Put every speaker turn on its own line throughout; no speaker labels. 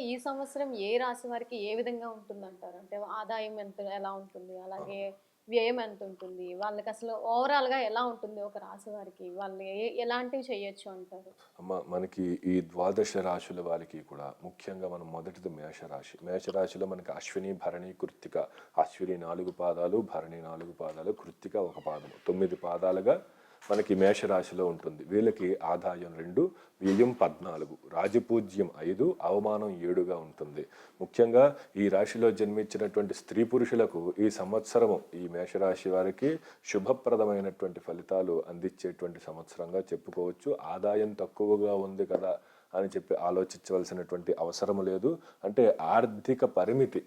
ఈ సంవత్సరం ఏ రాశి వారికి ఏ విధంగా ఉంటుంది అంటారు అంటే ఆదాయం ఎంత ఎలా ఉంటుంది? అలాగే వ్యయం ఎంత ఉంటుంది? వాళ్ళకి అసలు ఓవరాల్గా ఎలా ఉంటుంది ఒక రాశి వారికి? వాళ్ళు ఎలాంటివి చేయొచ్చు అంటారు?
అమ్మ మనకి ఈ ద్వాదశ రాశుల వారికి కూడా ముఖ్యంగా మనం మొదటిది మేషరాశి. మేషరాశిలో మనకి అశ్విని భరణి కృత్తిక. అశ్విని నాలుగు పాదాలు భరణి నాలుగు పాదాలు కృత్తిక ఒక పాదము. తొమ్మిది పాదాలుగా మనకి మేషరాశిలో ఉంటుంది. వీళ్ళకి ఆదాయం రెండు వ్యయం పద్నాలుగు రాజపూజ్యం ఐదు అవమానం ఏడుగా ఉంటుంది. ముఖ్యంగా ఈ రాశిలో జన్మించినటువంటి స్త్రీ పురుషులకు ఈ సంవత్సరము ఈ మేషరాశి వారికి శుభప్రదమైనటువంటి ఫలితాలు అందించేటువంటి సంవత్సరంగా చెప్పుకోవచ్చు. ఆదాయం తక్కువగా ఉంది కదా అని చెప్పి ఆలోచించవలసినటువంటి అవసరం లేదు. అంటే ఆర్థిక పరిమితి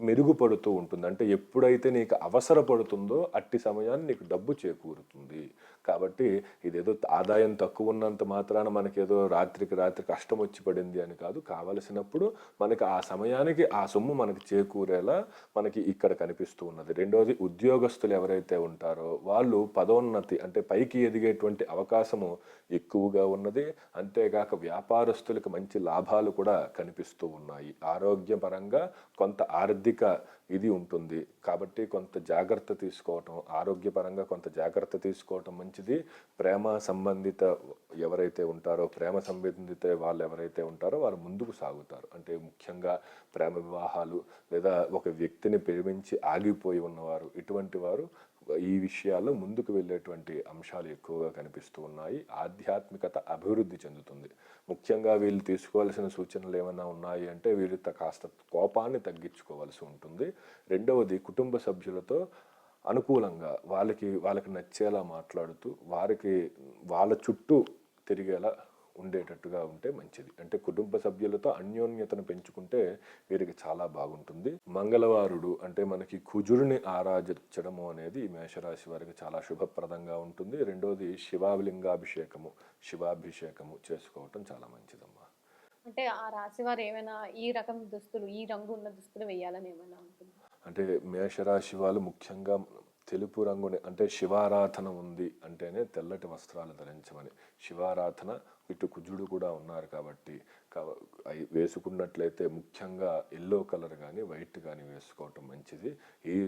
మెరుగుపడుతూ ఉంటుంది. అంటే ఎప్పుడైతే నీకు అవసరపడుతుందో అట్టి సమయాన్ని నీకు డబ్బు చేకూరుతుంది. కాబట్టి ఇదేదో ఆదాయం తక్కువ ఉన్నంత మాత్రాన మనకేదో రాత్రికి రాత్రి కష్టం వచ్చి పడింది అని కాదు. కావలసినప్పుడు మనకి ఆ సమయానికి ఆ సొమ్ము మనకి చేకూరేలా మనకి ఇక్కడ కనిపిస్తూ ఉన్నది. రెండోది ఉద్యోగస్తులు ఎవరైతే ఉంటారో వాళ్ళు పదోన్నతి అంటే పైకి ఎదిగేటువంటి అవకాశము ఎక్కువగా ఉన్నది. అంతేగాక వ్యాపారస్తులకు మంచి లాభాలు కూడా కనిపిస్తూ ఉన్నాయి. ఆరోగ్యపరంగా కొంత ఆర్థిక ఇది ఉంటుంది. కాబట్టి కొంత జాగ్రత్త తీసుకోవటం ఆరోగ్యపరంగా కొంత జాగ్రత్త తీసుకోవటం మంచిది. ప్రేమ సంబంధిత ఎవరైతే ఉంటారో ప్రేమ సంబంధిత వాళ్ళు ఎవరైతే ఉంటారో వారు ముందుకు సాగుతారు. అంటే ముఖ్యంగా ప్రేమ వివాహాలు లేదా ఒక వ్యక్తిని ప్రేమించి ఆగిపోయి ఉన్నవారు ఇటువంటి వారు ఈ విషయాల్లో ముందుకు వెళ్ళేటువంటి అంశాలు ఎక్కువగా కనిపిస్తూ ఉన్నాయి. ఆధ్యాత్మికత అభివృద్ధి చెందుతుంది. ముఖ్యంగా వీళ్ళు తీసుకోవాల్సిన సూచనలు ఏమైనా ఉన్నాయి అంటే వీళ్ళు కాస్త కోపాన్ని తగ్గించుకోవాల్సి ఉంటుంది. రెండవది కుటుంబ సభ్యులతో అనుకూలంగా వాళ్ళకి వాళ్ళకి నచ్చేలా మాట్లాడుతూ వారికి వాళ్ళ చుట్టూ తిరిగేలా ఉండేటట్టుగా ఉంటే మంచిది. అంటే కుటుంబ సభ్యులతో అన్యోన్యతను పెంచుకుంటే వీరికి చాలా బాగుంటుంది. మంగళవారుడు అంటే మనకి కుజుడిని ఆరాధించడము అనేది మేషరాశి వారికి చాలా శుభప్రదంగా ఉంటుంది. రెండోది శివాలింగాభిషేకము శివాభిషేకము చేసుకోవటం చాలా మంచిదమ్మా.
అంటే ఆ రాశి వారు ఏమైనా ఈ రకం దుస్తులు ఈ రంగు ఉన్న దుస్తులు వేయాలని ఏమైనా ఉంటుంది
అంటే మేషరాశి వాళ్ళు ముఖ్యంగా తెలుపు రంగుని అంటే శివారాధన ఉంది అంటేనే తెల్లటి వస్త్రాలు ధరించమని. శివారాధన ఇటు కుజుడు కూడా ఉన్నారు కాబట్టి వేసుకున్నట్లయితే ముఖ్యంగా ఎల్లో కలర్ కానీ వైట్ కానీ వేసుకోవటం మంచిది.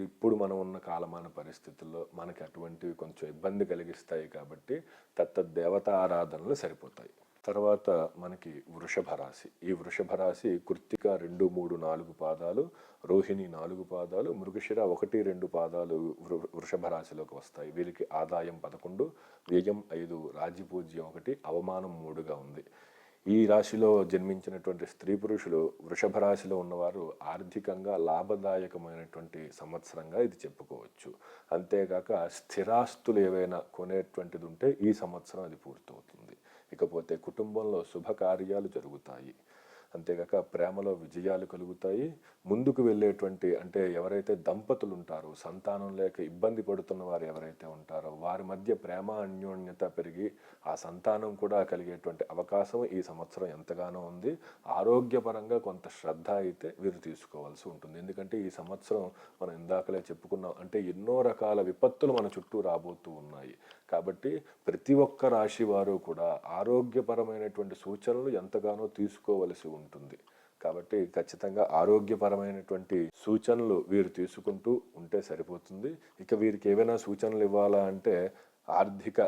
ఇప్పుడు మనం ఉన్న కాలమాన పరిస్థితుల్లో మనకి అటువంటివి కొంచెం ఇబ్బంది కలిగిస్తాయి కాబట్టి తత్త దేవత ఆరాధనలు సరిపోతాయి. తర్వాత మనకి వృషభ రాశి. ఈ వృషభ రాశి కృత్తిక రెండు మూడు నాలుగు పాదాలు రోహిణి నాలుగు పాదాలు మృగశిర ఒకటి రెండు పాదాలు వృ- వృషభ రాశిలోకి వస్తాయి. వీరికి ఆదాయం పదకొండు వ్యయం ఐదు రాజ్యపూజ్యం ఒకటి అవమానం మూడుగా ఉంది. ఈ రాశిలో జన్మించినటువంటి స్త్రీ పురుషులు వృషభ రాశిలో ఉన్నవారు ఆర్థికంగా లాభదాయకమైనటువంటి సంవత్సరంగా ఇది చెప్పుకోవచ్చు. అంతేగాక స్థిరాస్తులు ఏవైనా కొనేటువంటిది ఉంటే ఈ సంవత్సరం అది పూర్తవుతుంది. ఇకపోతే కుటుంబంలో శుభకార్యాలు జరుగుతాయి. అంతేగాక ప్రేమలో విజయాలు కలుగుతాయి. ముందుకు వెళ్ళేటువంటి అంటే ఎవరైతే దంపతులు ఉంటారో సంతానం లేక ఇబ్బంది పడుతున్న వారు ఎవరైతే ఉంటారో వారి మధ్య ప్రేమ అన్యోన్యత పెరిగి ఆ సంతానం కూడా కలిగేటువంటి అవకాశం ఈ సంవత్సరం ఎంతగానో ఉంది. ఆరోగ్యపరంగా కొంత శ్రద్ధ అయితే వీరు తీసుకోవాల్సి ఉంటుంది. ఎందుకంటే ఈ సంవత్సరం మనం ఇందాకలే చెప్పుకున్నాం అంటే ఎన్నో రకాల విపత్తులు మన చుట్టూ రాబోతూ ఉన్నాయి. కాబట్టి ప్రతి ఒక్క రాశి వారు కూడా ఆరోగ్యపరమైనటువంటి సూచనలు ఎంతగానో తీసుకోవలసి ఉంటుంది. కాబట్టి ఖచ్చితంగా ఆరోగ్యపరమైనటువంటి సూచనలు వీరు తీసుకుంటూ ఉంటే సరిపోతుంది. ఇక వీరికి ఏవైనా సూచనలు ఇవ్వాలా అంటే ఆర్థిక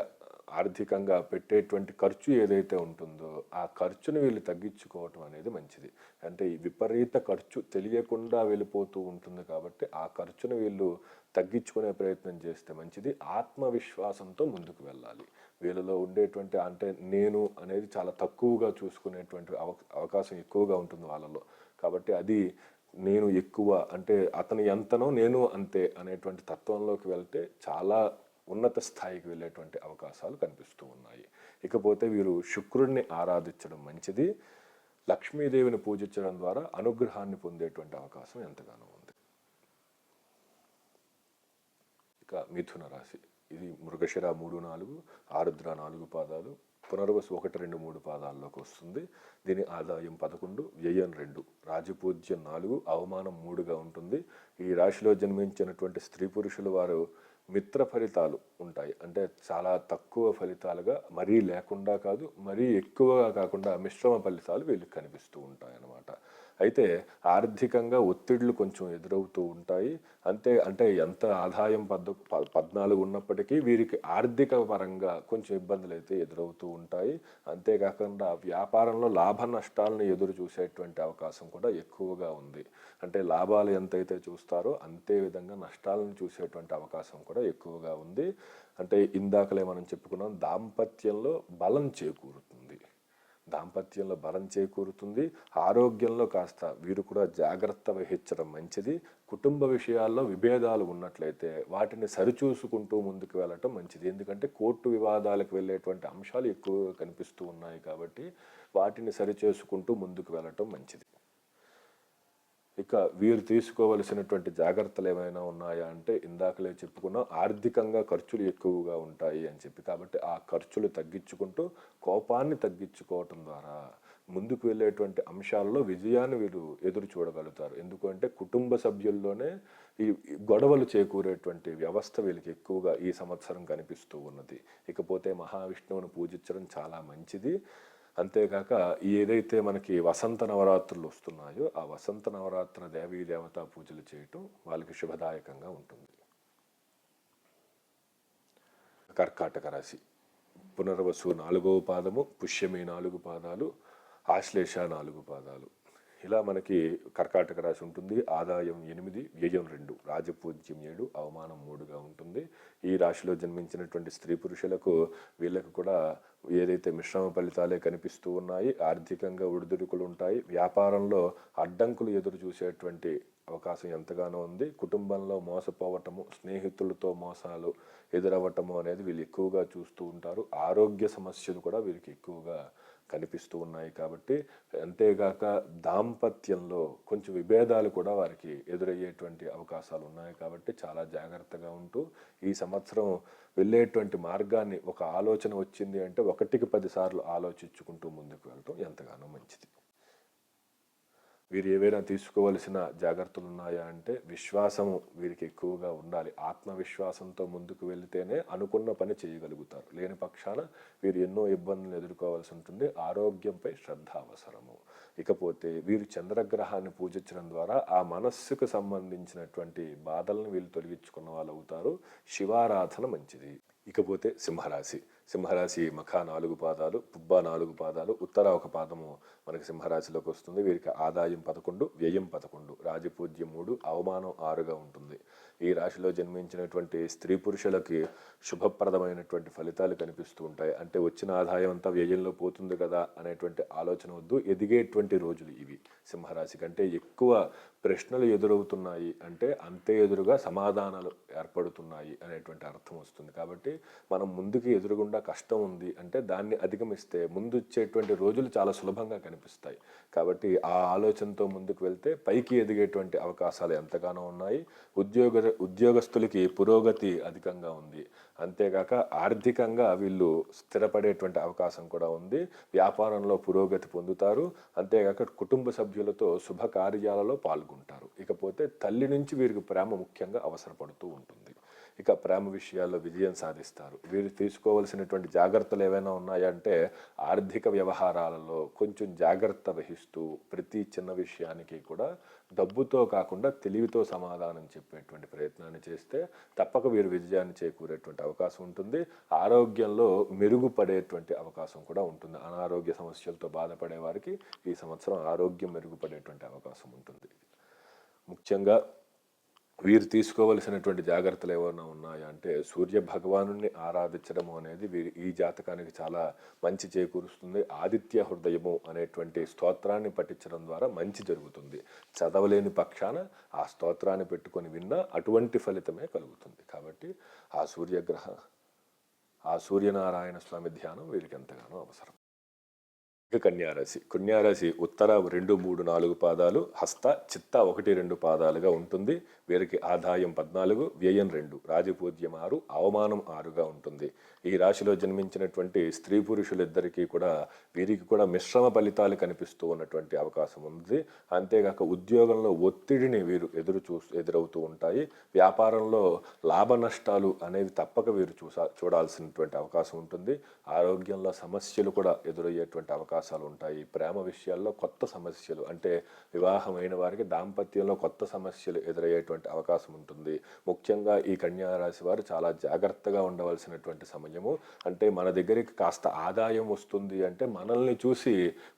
ఆర్థికంగా పెట్టేటువంటి ఖర్చు ఏదైతే ఉంటుందో ఆ ఖర్చును వీళ్ళు తగ్గించుకోవటం అనేది మంచిది. అంటే ఈ విపరీత ఖర్చు తెలియకుండా వెళ్ళిపోతూ ఉంటుంది కాబట్టి ఆ ఖర్చును వీళ్ళు తగ్గించుకునే ప్రయత్నం చేస్తే మంచిది. ఆత్మవిశ్వాసంతో ముందుకు వెళ్ళాలి. వీళ్ళలో ఉండేటువంటి అంటే నేను అనేది చాలా తక్కువగా చూసుకునేటువంటి అవ అవకాశం ఎక్కువగా ఉంటుంది వాళ్ళలో. కాబట్టి అది నేను ఎక్కువ అంటే అతను ఎంతనో నేను అంతే అనేటువంటి తత్వంలోకి వెళ్తే చాలా ఉన్నత స్థాయికి వెళ్ళేటువంటి అవకాశాలు కనిపిస్తూ ఉన్నాయి. ఇకపోతే వీరు శుక్రుడిని ఆరాధించడం మంచిది. లక్ష్మీదేవిని పూజించడం ద్వారా అనుగ్రహాన్ని పొందేటువంటి అవకాశం ఎంతగానో ఉంది. ఇక మిథున రాశి. ఇది మృగశిర మూడు నాలుగు ఆరుద్ర నాలుగు పాదాలు పునర్వసు ఒకటి రెండు మూడు పాదాల్లోకి వస్తుంది. దీని ఆదాయం పదకొండు వ్యయం రెండు. రాజపూజ్యం నాలుగు అవమానం మూడుగా ఉంటుంది. ఈ రాశిలో జన్మించినటువంటి స్త్రీ పురుషులు వారు మిత్ర ఫలితాలు ఉంటాయి. అంటే చాలా తక్కువ ఫలితాలుగా మరీ లేకుండా కాదు మరీ ఎక్కువగా కాకుండా మిశ్రమ ఫలితాలు వీళ్ళకి కనిపిస్తూ ఉంటాయి అన్నమాట అయితే ఆర్థికంగా ఒత్తిళ్ళు కొంచెం ఎదురవుతూ ఉంటాయి. అంతే అంటే ఎంత ఆదాయం పద్ ప- పద్నాలుగు ఉన్నప్పటికీ వీరికి ఆర్థిక పరంగా కొంచెం ఇబ్బందులు అయితే ఎదురవుతూ ఉంటాయి. అంతేకాకుండా వ్యాపారంలో లాభ నష్టాలను ఎదురు చూసేటువంటి అవకాశం కూడా ఎక్కువగా ఉంది. అంటే లాభాలు ఎంతైతే చూస్తారో అంతే విధంగా నష్టాలను చూసేటువంటి అవకాశం కూడా ఎక్కువగా ఉంది. అంటే ఇందాకలే మనం చెప్పుకున్నాం దాంపత్యంలో బలం చేకూరుతుంది. దాంపత్యంలో బలం చేకూరుతుంది. ఆరోగ్యంలో కాస్త వీరు కూడా జాగ్రత్త వహించడం మంచిది. కుటుంబ విషయాల్లో విభేదాలు ఉన్నట్లయితే వాటిని సరిచూసుకుంటూ ముందుకు వెళ్ళటం మంచిది. ఎందుకంటే కోర్టు వివాదాలకు వెళ్ళేటువంటి అంశాలు ఎక్కువగా కనిపిస్తూ ఉన్నాయి కాబట్టి వాటిని సరిచేసుకుంటూ ముందుకు వెళ్ళటం మంచిది. ఇక వీరు తీసుకోవలసినటువంటి జాగ్రత్తలు ఏమైనా ఉన్నాయా అంటే ఇందాకలే చెప్పుకున్నా ఆర్థికంగా ఖర్చులు ఎక్కువగా ఉంటాయి అని చెప్పి. కాబట్టి ఆ ఖర్చులు తగ్గించుకుంటూ కోపాన్ని తగ్గించుకోవటం ద్వారా ముందుకు వెళ్ళేటువంటి అంశాల్లో విజయాన్ని వీరు ఎదురు చూడగలుగుతారు. ఎందుకంటే కుటుంబ సభ్యుల్లోనే ఈ ఈ గొడవలు చేకూరేటువంటి వ్యవస్థ వీళ్ళకి ఎక్కువగా ఈ సంవత్సరం కనిపిస్తూ ఉన్నది. ఇకపోతే మహావిష్ణువును పూజించడం చాలా మంచిది. అంతేకాక ఏదైతే మనకి వసంత నవరాత్రులు వస్తున్నాయో ఆ వసంత నవరాత్ర దేవీ దేవతా పూజలు చేయటం వాళ్ళకి శుభదాయకంగా ఉంటుంది. కర్కాటక రాశి. పునర్వసు నాలుగవ పాదము పుష్యమి నాలుగు పాదాలు ఆశ్లేష నాలుగు పాదాలు. ఇలా మనకి కర్కాటక రాశి ఉంటుంది. ఆదాయం ఎనిమిది వ్యయం రెండు. రాజపూజ్యం ఏడు అవమానం మూడుగా ఉంటుంది. ఈ రాశిలో జన్మించినటువంటి స్త్రీ పురుషులకు వీళ్ళకు కూడా ఏదైతే మిశ్రమ ఫలితాలే కనిపిస్తూ ఉన్నాయి ఆర్థికంగా ఒడిదుడుకులు ఉంటాయి. వ్యాపారంలో అడ్డంకులు ఎదురు చూసేటువంటి అవకాశం ఎంతగానో ఉంది. కుటుంబంలో మోసపోవటము స్నేహితులతో మోసాలు ఎదురవ్వటము అనేది వీళ్ళు ఎక్కువగా చూస్తూ ఉంటారు. ఆరోగ్య సమస్యలు కూడా వీరికి ఎక్కువగా కనిపిస్తూ ఉన్నాయి కాబట్టి అంతేగాక దాంపత్యంలో కొంచెం విభేదాలు కూడా వారికి ఎదురయ్యేటువంటి అవకాశాలు ఉన్నాయి కాబట్టి చాలా జాగ్రత్తగా ఉంటూ ఈ సంవత్సరం వెళ్ళేటువంటి మార్గాన్ని ఒక ఆలోచన వచ్చింది అంటే ఒకటికి పదిసార్లు ఆలోచించుకుంటూ ముందుకు వెళ్ళటం ఎంతగానో మంచిది. వీరు ఏవైనా తీసుకోవలసిన జాగ్రత్తలు ఉన్నాయా అంటే విశ్వాసము వీరికి ఎక్కువగా ఉండాలి. ఆత్మవిశ్వాసంతో ముందుకు వెళితేనే అనుకున్న పని చేయగలుగుతారు. లేని పక్షాన వీరు ఎన్నో ఇబ్బందులు ఎదుర్కోవాల్సి ఉంటుంది. ఆరోగ్యంపై శ్రద్ధ అవసరము. ఇకపోతే వీరు చంద్రగ్రహాన్ని పూజించడం ద్వారా ఆ మనస్సుకు సంబంధించినటువంటి బాధలను వీళ్ళు తొలగించుకున్న వాళ్ళు అవుతారు శివారాధన మంచిది. ఇకపోతే సింహరాశి. సింహరాశి మఖ నాలుగు పాదాలు పుబ్బ నాలుగు పాదాలు ఉత్తర ఒక పాదము మనకి సింహరాశిలోకి వస్తుంది. వీరికి ఆదాయం పదకొండు వ్యయం పదకొండు రాజపూజ్యం మూడు అవమానం ఆరుగా ఉంటుంది. ఈ రాశిలో జన్మించినటువంటి స్త్రీ పురుషులకి శుభప్రదమైనటువంటి ఫలితాలు కనిపిస్తూ ఉంటాయి. అంటే వచ్చిన ఆదాయం అంతా వ్యయంలో పోతుంది కదా అనేటువంటి ఆలోచన వద్దు. ఎదిగేటువంటి రోజులు ఇవి. సింహరాశి కంటే ఎక్కువ ప్రశ్నలు ఎదురవుతున్నాయి అంటే అంతే ఎదురుగా సమాధానాలు ఏర్పడుతున్నాయి అనేటువంటి అర్థం వస్తుంది. కాబట్టి మనం ముందుకి ఎదురుగుండా కష్టం ఉంది అంటే దాన్ని అధిగమిస్తే ముందు వచ్చేటువంటి రోజులు చాలా సులభంగా కనిపిస్తాయి. కాబట్టి ఆ ఆలోచనతో ముందుకు వెళ్తే పైకి ఎదిగేటువంటి అవకాశాలు ఎంతగానో ఉన్నాయి. ఉద్యోగ ఉద్యోగస్తులకి పురోగతి అధికంగా ఉంది. అంతేగాక ఆర్థికంగా వీళ్ళు స్థిరపడేటువంటి అవకాశం కూడా ఉంది. వ్యాపారంలో పురోగతి పొందుతారు. అంతేగాక కుటుంబ సభ్యులతో శుభకార్యాలలో పాల్గొంటారు. ఇకపోతే తల్లి నుంచి వీరికి ప్రేమ ముఖ్యంగా అవసరపడుతూ ఉంటుంది. ఇక ప్రేమ విషయాల్లో విజయం సాధిస్తారు. వీరు తీసుకోవాల్సినటువంటి జాగ్రత్తలు ఏవైనా ఉన్నాయంటే ఆర్థిక వ్యవహారాలలో కొంచెం జాగ్రత్త వహిస్తూ ప్రతి చిన్న విషయానికి కూడా డబ్బుతో కాకుండా తెలివితో సమాధానం చెప్పేటువంటి ప్రయత్నాన్ని చేస్తే తప్పక వీరు విజయాన్ని చేకూరేటువంటి అవకాశం ఉంటుంది. ఆరోగ్యంలో మెరుగుపడేటువంటి అవకాశం కూడా ఉంటుంది. అనారోగ్య సమస్యలతో బాధపడే వారికి ఈ సంవత్సరం ఆరోగ్యం మెరుగుపడేటువంటి అవకాశం ఉంటుంది. ముఖ్యంగా వీరు తీసుకోవలసినటువంటి జాగ్రత్తలు ఏమైనా ఉన్నాయా? అంటే సూర్య భగవాను ఆరాధించడము అనేది వీరి ఈ జాతకానికి చాలా మంచి చేకూరుస్తుంది. ఆదిత్య హృదయము అనేటువంటి స్తోత్రాన్ని పఠించడం ద్వారా మంచి జరుగుతుంది. చదవలేని పక్షాన ఆ స్తోత్రాన్ని పెట్టుకొని విన్నా అటువంటి ఫలితమే కలుగుతుంది. కాబట్టి ఆ సూర్యగ్రహ ఆ సూర్యనారాయణ స్వామి ధ్యానం వీరికి ఎంతగానో అవసరం. ఇక కన్యారాశి కన్యారాశి ఉత్తర రెండు మూడు నాలుగు పాదాలు హస్త చిత్త ఒకటి రెండు పాదాలుగా ఉంటుంది. వీరికి ఆదాయం పద్నాలుగు వ్యయం రెండు రాజపూజ్యం ఆరు అవమానం ఆరుగా ఉంటుంది. ఈ రాశిలో జన్మించినటువంటి స్త్రీ పురుషులిద్దరికీ కూడా వీరికి కూడా మిశ్రమ ఫలితాలు కనిపిస్తూ ఉన్నటువంటి అవకాశం ఉంది. అంతేగాక ఉద్యోగంలో ఒత్తిడిని వీరు ఎదురు చూ ఎదురవుతూ ఉంటాయి. వ్యాపారంలో లాభ నష్టాలు అనేవి తప్పక వీరు చూసా చూడాల్సినటువంటి అవకాశం ఉంటుంది. ఆరోగ్యంలో సమస్యలు కూడా ఎదురయ్యేటువంటి అవకాశం అవకాశాలు ఉంటాయి ప్రేమ విషయాల్లో కొత్త సమస్యలు అంటే వివాహమైన వారికి దాంపత్యంలో కొత్త సమస్యలు ఎదురయ్యేటువంటి అవకాశం ఉంటుంది. ముఖ్యంగా ఈ కన్యారాశి వారు చాలా జాగ్రత్తగా ఉండవలసినటువంటి సమయము. అంటే మన దగ్గరికి కాస్త ఆదాయం వస్తుంది అంటే మనల్ని చూసి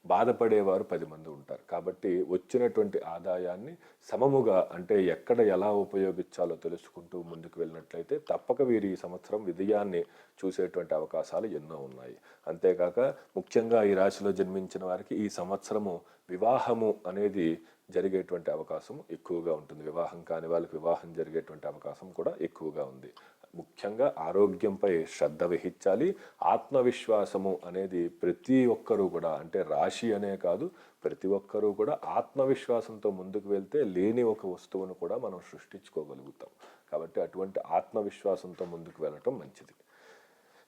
బాధపడేవారు పది మంది ఉంటారు. కాబట్టి వచ్చినటువంటి ఆదాయాన్ని సమముగా అంటే ఎక్కడ ఎలా ఉపయోగించాలో తెలుసుకుంటూ ముందుకు వెళ్ళినట్లయితే తప్పక వీరు ఈ సంవత్సరం విజయాన్ని చూసేటువంటి అవకాశాలు ఎన్నో ఉన్నాయి. అంతేకాక ముఖ్యంగా ఈ రాశిలో జన్మించిన వారికి ఈ సంవత్సరము వివాహము అనేది జరిగేటువంటి అవకాశం ఎక్కువగా ఉంటుంది. వివాహం కాని వాళ్ళకి వివాహం జరిగేటువంటి అవకాశం కూడా ఎక్కువగా ఉంది. ముఖ్యంగా ఆరోగ్యంపై శ్రద్ధ వహించాలి. ఆత్మవిశ్వాసము అనేది ప్రతి ఒక్కరూ కూడా అంటే రాశి అనే కాదు ప్రతి ఒక్కరూ కూడా ఆత్మవిశ్వాసంతో ముందుకు వెళ్తే లేని ఒక వస్తువును కూడా మనం సృష్టించుకోగలుగుతాం. కాబట్టి అటువంటి ఆత్మవిశ్వాసంతో ముందుకు వెళ్ళటం మంచిది.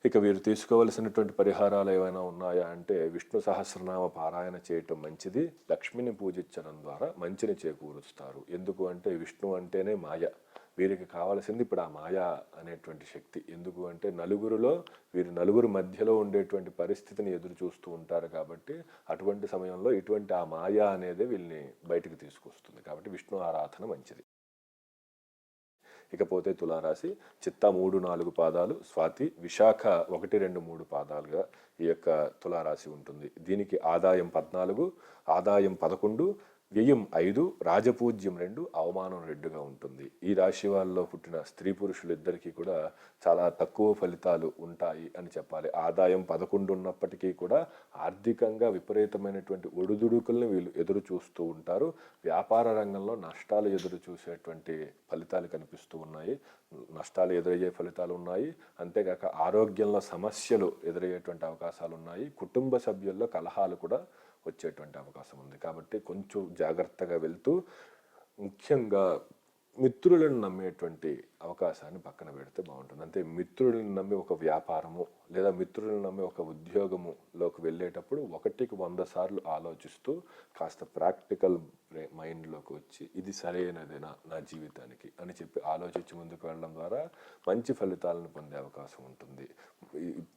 ఇక వీరు తీసుకోవలసినటువంటి పరిహారాలు ఏమైనా ఉన్నాయా అంటే విష్ణు సహస్రనామ పారాయణ చేయటం మంచిది లక్ష్మిని పూజించడం ద్వారా మంచిని చేకూరుస్తారు. ఎందుకు అంటే విష్ణు అంటేనే మాయ. వీరికి కావాల్సింది ఇప్పుడు ఆ మాయ అనేటువంటి శక్తి. ఎందుకు అంటే నలుగురిలో వీరు నలుగురు మధ్యలో ఉండేటువంటి పరిస్థితిని ఎదురు చూస్తూ ఉంటారు కాబట్టి అటువంటి సమయంలో ఇటువంటి ఆ మాయ అనేది వీళ్ళని బయటికి తీసుకొస్తుంది. కాబట్టి విష్ణు ఆరాధన మంచిది. ఇకపోతే తులారాశి చిత్త మూడు నాలుగు పాదాలు స్వాతి విశాఖ ఒకటి రెండు మూడు పాదాలుగా ఈ యొక్క తులారాశి ఉంటుంది. దీనికి ఆదాయం పద్నాలుగు ఆదాయం పదకొండు వ్యయం ఐదు రాజపూజ్యం రెండు అవమానం రెండుగా ఉంటుంది. ఈ రాశి వాళ్ళలో పుట్టిన స్త్రీ పురుషులు ఇద్దరికీ కూడా చాలా తక్కువ ఫలితాలు ఉంటాయి అని చెప్పాలి. ఆదాయం పదకొండు ఉన్నప్పటికీ కూడా ఆర్థికంగా విపరీతమైనటువంటి ఒడిదుడుకుల్ని వీళ్ళు ఎదురు చూస్తూ ఉంటారు. వ్యాపార రంగంలో నష్టాలు ఎదురు చూసేటువంటి ఫలితాలు కనిపిస్తూ ఉన్నాయి. నష్టాలు ఎదురయ్యే ఫలితాలు ఉన్నాయి. అంతేకాక ఆరోగ్యంలో సమస్యలు ఎదురయ్యేటువంటి అవకాశాలు ఉన్నాయి. కుటుంబ సభ్యుల్లో కలహాలు కూడా వచ్చేటువంటి అవకాశం ఉంది. కాబట్టి కొంచెం జాగ్రత్తగా వెళ్తూ ముఖ్యంగా మిత్రులను నమ్మేటువంటి అవకాశాన్ని పక్కన పెడితే బాగుంటుంది. అంటే మిత్రుడిని నమ్మి ఒక వ్యాపారము లేదా మిత్రులను నమ్మి ఒక ఉద్యోగములోకి వెళ్ళేటప్పుడు ఒకటికి వంద సార్లు ఆలోచిస్తూ కాస్త ప్రాక్టికల్ మైండ్లోకి వచ్చి ఇది సరైనదేనా నా జీవితానికి అని చెప్పి ఆలోచించి ముందుకు వెళ్ళడం ద్వారా మంచి ఫలితాలను పొందే అవకాశం ఉంటుంది.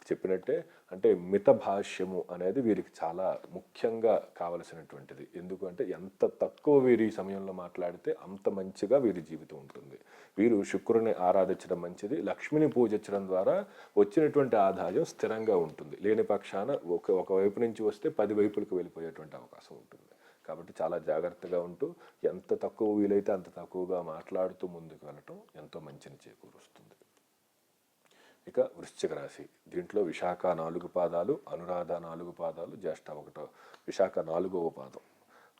చెప్పినట్టే అంటే మిత భాష్యము అనేది వీరికి చాలా ముఖ్యంగా కావలసినటువంటిది. ఎందుకంటే ఎంత తక్కువ వీరి సమయంలో మాట్లాడితే అంత మంచిగా వీరి జీవితం ఉంటుంది. వీరు శుక్రుని ఆరాధించడం మంచిది. లక్ష్మిని పూజించడం ద్వారా వచ్చినటువంటి ఆదాయం స్థిరంగా ఉంటుంది. లేని పక్షాన ఒక ఒకవైపు నుంచి వస్తే పది వైపులకు వెళ్ళిపోయేటువంటి అవకాశం ఉంటుంది. కాబట్టి చాలా జాగ్రత్తగా ఉంటూ ఎంత తక్కువ వీలైతే అంత తక్కువగా మాట్లాడుతూ ముందుకు వెళ్ళటం ఎంతో మంచిని చేకూరుస్తుంది. ఇక వృశ్చిక రాశి. దీంట్లో విశాఖ నాలుగు పాదాలు అనురాధ నాలుగు పాదాలు జ్యేష్ఠ ఒకటో విశాఖ నాలుగవ పాదం.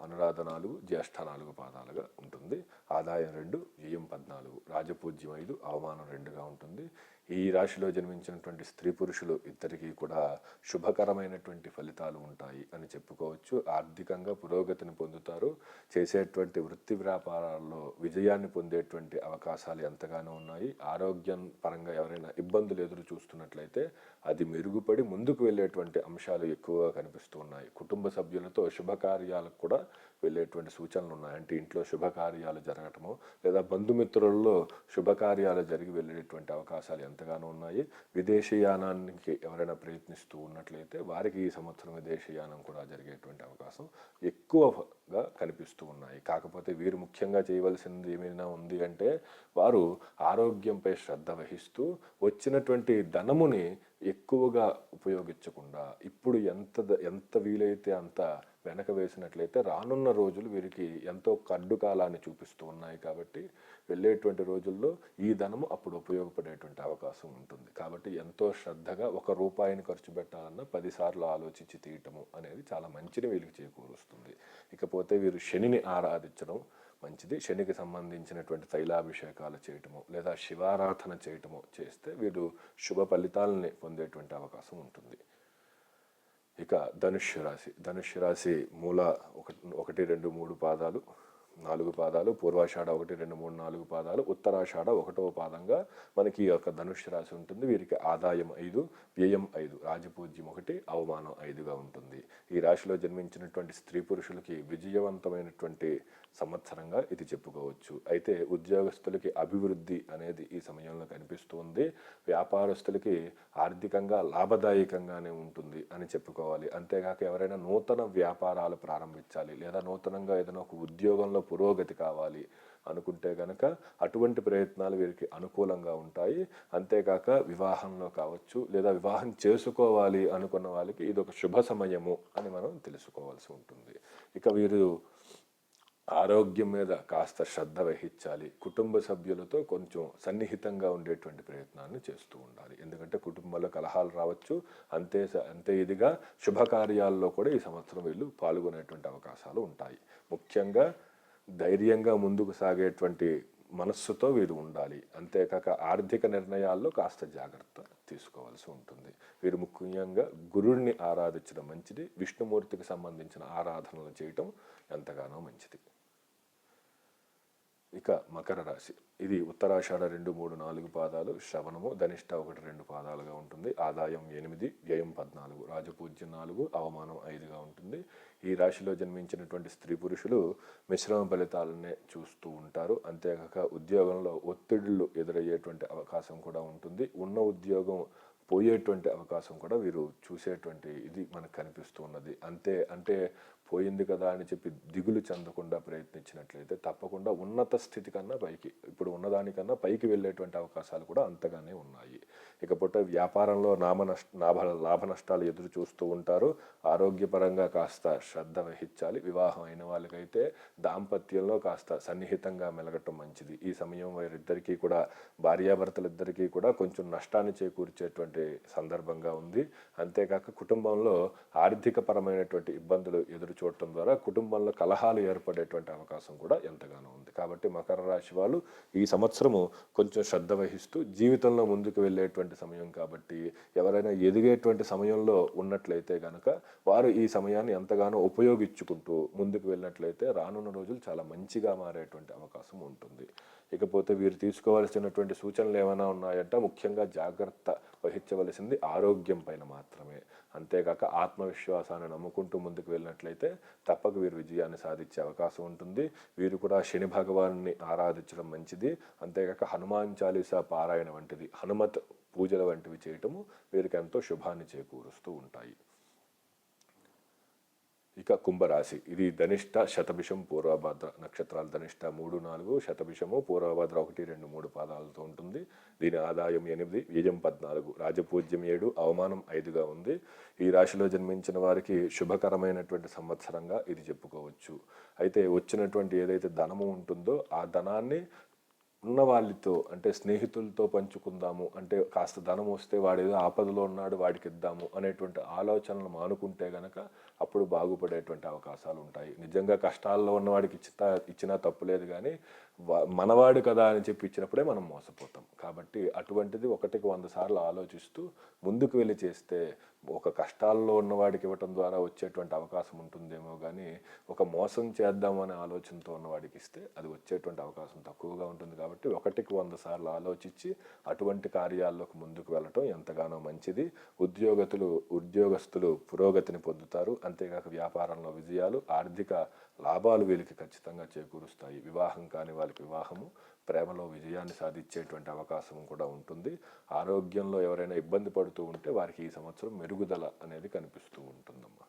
అనురాధ నాలుగు జ్యేష్ఠ నాలుగు పాదాలుగా ఉంటుంది. ఆదాయం రెండు వ్యయం పద్నాలుగు. రాజపూజ్యం ఐదు అవమానం రెండుగా ఉంటుంది. ఈ రాశిలో జన్మించినటువంటి స్త్రీ పురుషులు ఇద్దరికీ కూడా శుభకరమైనటువంటి ఫలితాలు ఉంటాయి అని చెప్పుకోవచ్చు. ఆర్థికంగా పురోగతిని పొందుతారు. చేసేటువంటి వృత్తి వ్యాపారాల్లో విజయాన్ని పొందేటువంటి అవకాశాలు ఎంతగానో ఉన్నాయి. ఆరోగ్యం పరంగా ఎవరైనా ఇబ్బందులు ఎదురు చూస్తున్నట్లయితే అది మెరుగుపడి ముందుకు వెళ్ళేటువంటి అంశాలు ఎక్కువగా కనిపిస్తున్నాయి కుటుంబ సభ్యులతో శుభకార్యాలకు కూడా వెళ్ళేటువంటి సూచనలు ఉన్నాయి. అంటే ఇంట్లో శుభకార్యాలు జరగటము లేదా బంధుమిత్రుల్లో శుభకార్యాలు జరిగి వెళ్ళేటువంటి అవకాశాలు ఎంతగానో ఉన్నాయి. విదేశీయానానికి ఎవరైనా ప్రయత్నిస్తూ ఉన్నట్లయితే వారికి ఈ సంవత్సరం విదేశీయానం కూడా జరిగేటువంటి అవకాశం ఎక్కువగా కనిపిస్తూ ఉన్నాయి. కాకపోతే వీరు ముఖ్యంగా చేయవలసింది ఏమైనా ఉంది అంటే వారు ఆరోగ్యంపై శ్రద్ధ వహిస్తూ వచ్చినటువంటి ధనముని ఎక్కువగా ఉపయోగించకుండా ఇప్పుడు ఎంత ఎంత వీలైతే అంత వెనక వేసినట్లయితే రానున్న రోజులు వీరికి ఎంతో కడ్డు కాలాన్ని చూపిస్తూ ఉన్నాయి కాబట్టి వెళ్ళేటువంటి రోజుల్లో ఈ ధనము అప్పుడు ఉపయోగపడేటువంటి అవకాశం ఉంటుంది. కాబట్టి ఎంతో శ్రద్ధగా ఒక రూపాయిని ఖర్చు పెట్టాలన్నా పదిసార్లు ఆలోచించి తీయటము అనేది చాలా మంచిని వీరికి చేకూరుస్తుంది. ఇకపోతే వీరు శనిని ఆరాధించడం మంచిది. శనికి సంబంధించినటువంటి తైలాభిషేకాలు చేయటము లేదా శివారాధన చేయటము చేస్తే వీరు శుభ ఫలితాలని పొందేటువంటి అవకాశం ఉంటుంది. ఇక ధనుష్య రాశి. ధనుష్య రాశి మూల ఒకటి ఒకటి రెండు మూడు పాదాలు నాలుగు పాదాలు పూర్వాషాఢ ఒకటి రెండు మూడు నాలుగు పాదాలు ఉత్తరాషాఢ ఒకటవ పాదంగా మనకి ఈ యొక్క ధనుష్య రాశి ఉంటుంది. వీరికి ఆదాయం ఐదు వ్యయం ఐదు రాజపూజ్యం ఒకటి అవమానం ఐదుగా ఉంటుంది. ఈ రాశిలో జన్మించినటువంటి స్త్రీ పురుషులకి విజయవంతమైనటువంటి సంవత్సరంగా ఇది చెప్పుకోవచ్చు. అయితే ఉద్యోగస్తులకి అభివృద్ధి అనేది ఈ సమయంలో కనిపిస్తుంది. వ్యాపారస్తులకి ఆర్థికంగా లాభదాయకంగానే ఉంటుంది అని చెప్పుకోవాలి. అంతేగాక ఎవరైనా నూతన వ్యాపారాలు ప్రారంభించాలి లేదా నూతనంగా ఏదైనా ఒక ఉద్యోగంలో పురోగతి కావాలి అనుకుంటే గనక అటువంటి ప్రయత్నాలు వీరికి అనుకూలంగా ఉంటాయి. అంతేకాక వివాహంలో కావచ్చు లేదా వివాహం చేసుకోవాలి అనుకున్న వాళ్ళకి ఇది ఒక శుభ సమయము అని మనం తెలుసుకోవాల్సి ఉంటుంది. ఇక వీరు ఆరోగ్యం మీద కాస్త శ్రద్ధ వహించాలి. కుటుంబ సభ్యులతో కొంచెం సన్నిహితంగా ఉండేటువంటి ప్రయత్నాన్ని చేస్తూ ఉండాలి. ఎందుకంటే కుటుంబంలో కలహాలు రావచ్చు. అంతే అంతే ఇదిగా శుభకార్యాల్లో కూడా ఈ సంవత్సరం వీళ్ళు పాల్గొనేటువంటి అవకాశాలు ఉంటాయి. ముఖ్యంగా ధైర్యంగా ముందుకు సాగేటువంటి మనస్సుతో వీరు ఉండాలి. అంతేకాక ఆర్థిక నిర్ణయాల్లో కాస్త జాగ్రత్త తీసుకోవాల్సి ఉంటుంది. వీరు ముఖ్యంగా గురుడిని ఆరాధించడం మంచిది. విష్ణుమూర్తికి సంబంధించిన ఆరాధనలు చేయటం ఎంతగానో మంచిది. ఇక మకర రాశి. ఇది ఉత్తరాషాఢ రెండు మూడు నాలుగు పాదాలు శ్రవణము ధనిష్ట ఒకటి రెండు పాదాలుగా ఉంటుంది. ఆదాయం ఎనిమిది వ్యయం పద్నాలుగు రాజపూజ్యం నాలుగు అవమానం ఐదుగా ఉంటుంది. ఈ రాశిలో జన్మించినటువంటి స్త్రీ పురుషులు మిశ్రమ ఫలితాలనే చూస్తూ ఉంటారు. అంతేకాక ఉద్యోగంలో ఒత్తిడులు ఎదురయ్యేటువంటి అవకాశం కూడా ఉంటుంది. ఉన్న ఉద్యోగం పోయేటువంటి అవకాశం కూడా వీరు చూసేటువంటి ఇది మనకు కనిపిస్తూ ఉన్నది అంతే అంటే పోయింది కదా అని చెప్పి దిగులు చెందకుండా ప్రయత్నించినట్లయితే తప్పకుండా ఉన్నత స్థితి కన్నా పైకి ఇప్పుడు ఉన్నదానికన్నా పైకి వెళ్ళేటువంటి అవకాశాలు కూడా అంతగానే ఉన్నాయి. ఇకపోతే వ్యాపారంలో నామ నష్ట లాభ లాభ నష్టాలు ఎదురు చూస్తూ ఉంటారు. ఆరోగ్యపరంగా కాస్త శ్రద్ధ వహించాలి. వివాహం అయిన వాళ్ళకైతే దాంపత్యంలో కాస్త సన్నిహితంగా మెలగటం మంచిది. ఈ సమయం వారిద్దరికీ కూడా భార్యాభర్తలిద్దరికీ కూడా కొంచెం నష్టాన్ని చేకూర్చేటువంటి సందర్భంగా ఉంది. అంతేకాక కుటుంబంలో ఆర్థిక పరమైనటువంటి ఇబ్బందులు ఎదురు చూడటం ద్వారా కుటుంబంలో కలహాలు ఏర్పడేటువంటి అవకాశం కూడా ఎంతగానో ఉంది. కాబట్టి మకర రాశి వాళ్ళు ఈ సంవత్సరము కొంచెం శ్రద్ధ వహిస్తూ జీవితంలో ముందుకు వెళ్ళేటువంటి సమయం కాబట్టి ఎవరైనా ఎదిగేటువంటి సమయంలో ఉన్నట్లయితే కనుక వారు ఈ సమయాన్ని ఎంతగానో ఉపయోగించుకుంటూ ముందుకు వెళ్ళినట్లయితే రానున్న రోజులు చాలా మంచిగా మారేటువంటి అవకాశం ఉంటుంది. ఇకపోతే వీరు తీసుకోవాల్సినటువంటి సూచనలు ఏమైనా ఉన్నాయంటే ముఖ్యంగా జాగ్రత్త వహించవలసింది ఆరోగ్యం పైన మాత్రమే. అంతేకాక ఆత్మవిశ్వాసాన్ని నమ్ముకుంటూ ముందుకు వెళ్ళినట్లయితే తప్పక వీరు విజయాన్ని సాధించే అవకాశం ఉంటుంది. వీరు కూడా శని భగవాన్ని ఆరాధించడం మంచిది. అంతేకాక హనుమాన్ చాలీసా పారాయణ వంటిది హనుమత్ పూజల వంటివి చేయటము వీరికి ఎంతో శుభాన్ని చేకూరుస్తూ ఉంటాయి. ఇక కుంభరాశి. ఇది ధనిష్ట శతభిషం పూర్వభద్ర నక్షత్రాలు ధనిష్ట మూడు నాలుగు శతభిషము పూర్వభద్ర ఒకటి రెండు మూడు పాదాలతో ఉంటుంది. దీని ఆదాయం ఎనిమిది వ్యయం పద్నాలుగు రాజపూజ్యం ఏడు అవమానం ఐదుగా ఉంది. ఈ రాశిలో జన్మించిన వారికి శుభకరమైనటువంటి సంవత్సరంగా ఇది చెప్పుకోవచ్చు. అయితే వచ్చినటువంటి ఏదైతే ధనము ఉంటుందో ఆ ధనాన్ని ఉన్న వాళ్ళతో అంటే స్నేహితులతో పంచుకుందాము. అంటే కాస్త ధనం వస్తే వాడు ఏదో ఆపదలో ఉన్నాడు వాడికి ఇద్దాము అనేటువంటి ఆలోచనలు మానుకుంటే గనక అప్పుడు బాగుపడేటువంటి అవకాశాలు ఉంటాయి. నిజంగా కష్టాల్లో ఉన్నవాడికి ఇచ్చినా ఇచ్చినా తప్పులేదు కానీ మనవాడు కదా అని చెప్పి ఇచ్చినప్పుడే మనం మోసపోతాం. కాబట్టి అటువంటిది ఒకటికి వంద సార్లు ఆలోచిస్తూ ముందుకు వెళ్ళి చేస్తే ఒక కష్టాల్లో ఉన్నవాడికి ఇవ్వటం ద్వారా వచ్చేటువంటి అవకాశం ఉంటుందేమో కానీ ఒక మోసం చేద్దామనే ఆలోచనతో ఉన్నవాడికి ఇస్తే అది వచ్చేటువంటి అవకాశం తక్కువగా ఉంటుంది. కాబట్టి ఒకటికి వంద సార్లు ఆలోచించి అటువంటి కార్యాల్లోకి ముందుకు వెళ్ళటం ఎంతగానో మంచిది. ఉద్యోగతులు ఉద్యోగస్తులు పురోగతిని పొందుతారు. అంతేకాక వ్యాపారంలో విజయాలు ఆర్థిక లాభాలు వీళ్ళకి ఖచ్చితంగా చేకూరుస్తాయి. వివాహం కాని వాళ్ళకి వివాహము ప్రేమలో విజయాన్ని సాధించేటువంటి అవకాశం కూడా ఉంటుంది. ఆరోగ్యంలో ఎవరైనా ఇబ్బంది పడుతూ ఉంటే వారికి ఈ సంవత్సరం మెరుగుదల అనేది కనిపిస్తూ ఉంటుందమ్మా.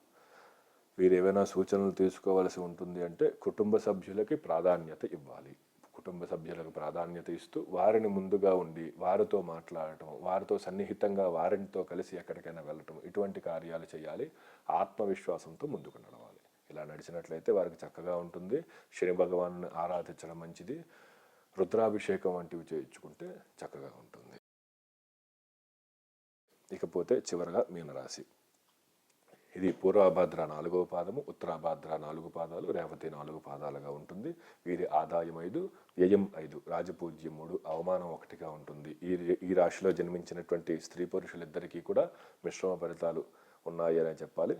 వీరు ఏవైనా సూచనలు తీసుకోవాల్సి ఉంటుంది అంటే కుటుంబ సభ్యులకి ప్రాధాన్యత ఇవ్వాలి. కుటుంబ సభ్యులకు ప్రాధాన్యత ఇస్తూ వారిని ముందుగా ఉండి వారితో మాట్లాడటం వారితో సన్నిహితంగా వారితో కలిసి ఎక్కడికైనా వెళ్ళటం ఇటువంటి కార్యాలు చేయాలి. ఆత్మవిశ్వాసంతో ముందుకు నడవాలి. ఇలా నడిచినట్లయితే వారికి చక్కగా ఉంటుంది. శని భగవాన్ ఆరాధించడం మంచిది. రుద్రాభిషేకం వంటివి చేయించుకుంటే చక్కగా ఉంటుంది. ఇకపోతే చివరగా మీనరాశి. ఇది పూర్వభద్ర నాలుగవ పాదము ఉత్తరాభద్ర నాలుగు పాదాలు రేవతి నాలుగు పాదాలుగా ఉంటుంది. వీరి ఆదాయం ఐదు వ్యయం ఐదు రాజపూజ్యం మూడు అవమానం ఒకటిగా ఉంటుంది. ఈ ఈ రాశిలో జన్మించినటువంటి స్త్రీ పురుషులిద్దరికీ కూడా మిశ్రమ ఫలితాలు ఉన్నాయి అని చెప్పాలి.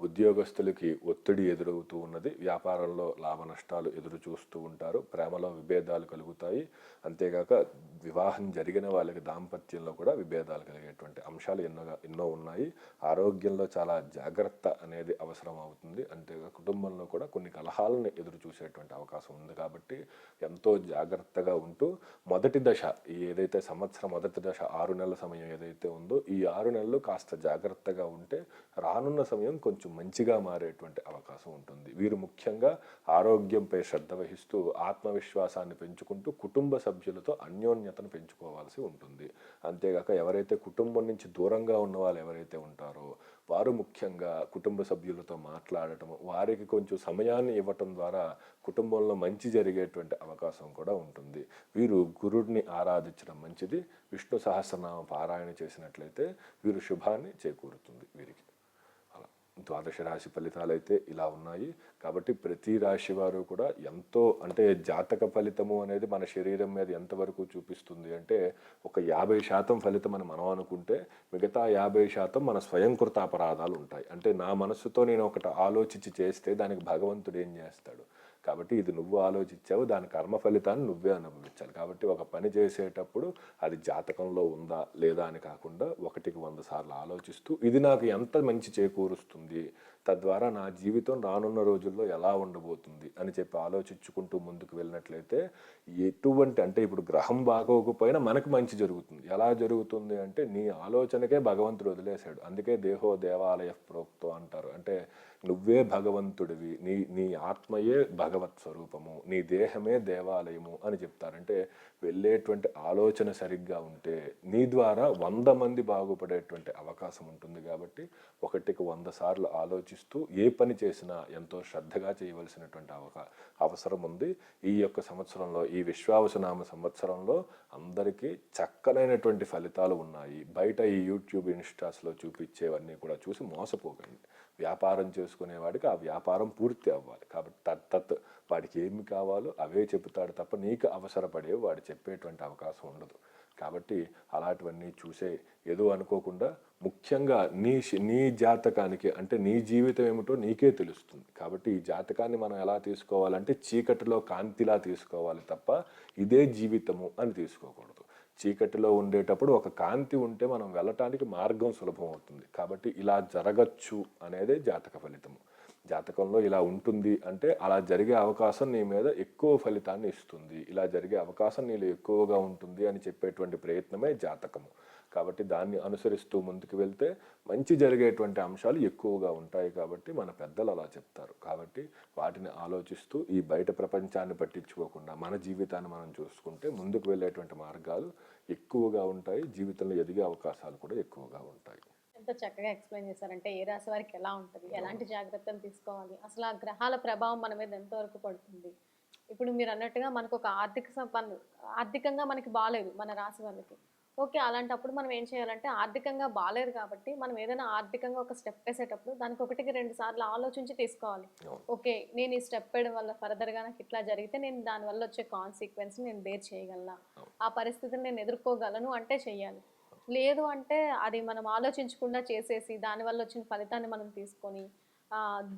ఉద్యోగస్తులకి ఒత్తిడి ఎదురవుతూ ఉన్నది. వ్యాపారంలో లాభ నష్టాలు ఎదురు చూస్తూ ఉంటారు. ప్రేమలో విభేదాలు కలుగుతాయి. అంతేగాక వివాహం జరిగిన వాళ్ళకి దాంపత్యంలో కూడా విభేదాలు కలిగేటువంటి అంశాలు ఎన్నోగా ఎన్నో ఉన్నాయి. ఆరోగ్యంలో చాలా జాగ్రత్త అనేది అవసరం అవుతుంది. అంతేగా కుటుంబంలో కూడా కొన్ని కలహాలను ఎదురు చూసేటువంటి అవకాశం ఉంది కాబట్టి ఎంతో జాగ్రత్తగా ఉంటూ మొదటి దశ ఏదైతే సంవత్సరం మొదటి దశ ఆరు నెలల సమయం ఏదైతే ఉందో ఈ ఆరు నెలలు కాస్త జాగ్రత్తగా ఉంటే రానున్న సమయం కొంచెం మంచిగా మారేటువంటి అవకాశం ఉంటుంది. వీరు ముఖ్యంగా ఆరోగ్యంపై శ్రద్ధ వహిస్తూ ఆత్మవిశ్వాసాన్ని పెంచుకుంటూ కుటుంబ సభ్యులతో అన్యోన్యతను పెంచుకోవాల్సి ఉంటుంది. అంతేగాక ఎవరైతే కుటుంబం నుంచి దూరంగా ఉన్న వాళ్ళు ఎవరైతే ఉంటారో వారు ముఖ్యంగా కుటుంబ సభ్యులతో మాట్లాడటం వారికి కొంచెం సమయాన్ని ఇవ్వటం ద్వారా కుటుంబంలో మంచి జరిగేటువంటి అవకాశం కూడా ఉంటుంది. వీరు గురుడిని ఆరాధించడం మంచిది. విష్ణు సహస్రనామ పారాయణ చేసినట్లయితే వీరు శుభాన్ని చేకూరుతుంది వీరికి. ద్వాదశ రాశి ఫలితాలు అయితే ఇలా ఉన్నాయి. కాబట్టి ప్రతి రాశి వారు కూడా ఎంతో అంటే జాతక ఫలితము అనేది మన శరీరం మీద ఎంతవరకు చూపిస్తుంది అంటే ఒక యాభై శాతం ఫలితం అని మనం అనుకుంటే మిగతా యాభై శాతం మన స్వయంకృత అపరాధాలు ఉంటాయి. అంటే నా మనస్సుతో నేను ఒకటి ఆలోచించి చేస్తే దానికి భగవంతుడు ఏం చేస్తాడు? కాబట్టి ఇది నువ్వు ఆలోచించావు దాని కర్మ ఫలితాన్ని నువ్వే అనుభవించాలి. కాబట్టి ఒక పని చేసేటప్పుడు అది జాతకంలో ఉందా లేదా అని కాకుండా ఒకటికి వంద సార్లు ఆలోచిస్తూ ఇది నాకు ఎంత మంచి చేకూరుస్తుంది తద్వారా నా జీవితం రానున్న రోజుల్లో ఎలా ఉండబోతుంది అని చెప్పి ఆలోచించుకుంటూ ముందుకు వెళ్ళినట్లయితే ఎటువంటి అంటే ఇప్పుడు గ్రహం బాగోకపోయినా మనకు మంచి జరుగుతుంది. ఎలా జరుగుతుంది అంటే నీ ఆలోచనకే భగవంతుడు వదిలేశాడు. అందుకే దేహో దేవాలయ ప్రోక్తో అంటారు. అంటే నువ్వే భగవంతుడివి నీ నీ ఆత్మయే భగవత్ స్వరూపము నీ దేహమే దేవాలయము అని చెప్తారంటే వెళ్ళేటువంటి ఆలోచన సరిగ్గా ఉంటే నీ ద్వారా వంద మంది బాగుపడేటువంటి అవకాశం ఉంటుంది కాబట్టి ఒకటికి వంద సార్లు ఆలోచిస్తూ ఏ పని చేసినా ఎంతో శ్రద్ధగా చేయవలసినటువంటి అవకా అవసరం ఉంది. ఈ యొక్క సంవత్సరంలో ఈ విశ్వావసనామ సంవత్సరంలో అందరికీ చక్కనైనటువంటి ఫలితాలు ఉన్నాయి. బయట ఈ యూట్యూబ్ ఇన్స్టాస్లో చూపించేవన్నీ కూడా చూసి మోసపోకండి. వ్యాపారం చేసుకునేవాడికి ఆ వ్యాపారం పూర్తి అవ్వాలి. కాబట్టి తత్ వాడికి ఏమి కావాలో అవే చెబుతాడు తప్ప నీకు అవసరపడే వాడు చెప్పేటువంటి అవకాశం ఉండదు. కాబట్టి అలాంటివన్నీ చూసే ఏదో అనుకోకుండా ముఖ్యంగా నీ నీ జాతకానికి అంటే నీ జీవితం ఏమిటో నీకే తెలుస్తుంది. కాబట్టి ఈ జాతకాన్ని మనం ఎలా తీసుకోవాలంటే చీకటిలో కాంతిలా తీసుకోవాలి తప్ప ఇదే జీవితము అని తీసుకోకూడదు. చీకటిలో ఉండేటప్పుడు ఒక కాంతి ఉంటే మనం వెళ్ళటానికి మార్గం సులభం అవుతుంది. కాబట్టి ఇలా జరగచ్చు అనేది జాతక ఫలితము. జాతకంలో ఇలా ఉంటుంది అంటే అలా జరిగే అవకాశం నీ మీద ఎక్కువ ఫలితాన్ని ఇస్తుంది. ఇలా జరిగే అవకాశం నీలో ఎక్కువగా ఉంటుంది అని చెప్పేటువంటి ప్రయత్నమే జాతకము. కాబట్టి దాన్ని అనుసరిస్తూ ముందుకు వెళ్తే మంచి జరిగేటువంటి అంశాలు ఎక్కువగా ఉంటాయి కాబట్టి మన పెద్దలు అలా చెప్తారు. కాబట్టి వాటిని ఆలోచిస్తూ ఈ బయట ప్రపంచాన్ని పట్టించుకోకుండా మన జీవితాన్ని మనం చూసుకుంటే ముందుకు వెళ్ళేటువంటి మార్గాలు ఎక్కువగా ఉంటాయి. జీవితంలో ఎదిగే అవకాశాలు కూడా ఎక్కువగా ఉంటాయి.
ఎంత చక్కగా ఎక్స్ప్లెయిన్ చేశారంటే ఏ రాశి వారికి ఎలా ఉంటుంది ఎలాంటి జాగ్రత్తలు తీసుకోవాలి అసలు ఆ గ్రహాల ప్రభావం మన మీద ఎంతవరకు పడుతుంది? ఇప్పుడు మీరు అన్నట్టుగా మనకు ఒక ఆర్థిక సంపన్న ఆర్థికంగా మనకి బాగాలేదు మన రాశి వాళ్ళకి. ఓకే అలాంటప్పుడు మనం ఏం చేయాలంటే ఆర్థికంగా బాగాలేదు కాబట్టి మనం ఏదైనా ఆర్థికంగా ఒక స్టెప్ వేసేటప్పుడు దానికి ఒకటికి రెండు సార్లు ఆలోచించి తీసుకోవాలి. ఓకే నేను ఈ స్టెప్ వేయడం వల్ల ఫర్దర్గా నాకు ఇట్లా జరిగితే నేను దానివల్ల వచ్చే కాన్సిక్వెన్స్ నేను బేర్ చేయగలనా? ఆ పరిస్థితిని నేను ఎదుర్కోగలను అంటే చెయ్యాలి లేదు అంటే అది మనం ఆలోచించకుండా చేసేసి దానివల్ల వచ్చిన ఫలితాన్ని మనం తీసుకొని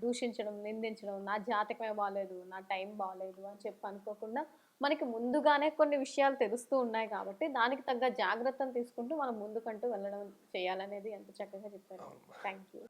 దూషించడం నిందించడం నా జాతకమే బాగాలేదు నా టైం బాగాలేదు అని చెప్పి అనుకోకుండా మనకి ముందుగానే కొన్ని విషయాలు తెలుస్తూ ఉన్నాయి కాబట్టి దానికి తగ్గ జాగ్రత్తలు తీసుకుంటూ మనం ముందుకంటూ వెళ్ళడం చేయాలనేది ఎంత చక్కగా చెప్పారు. Thank you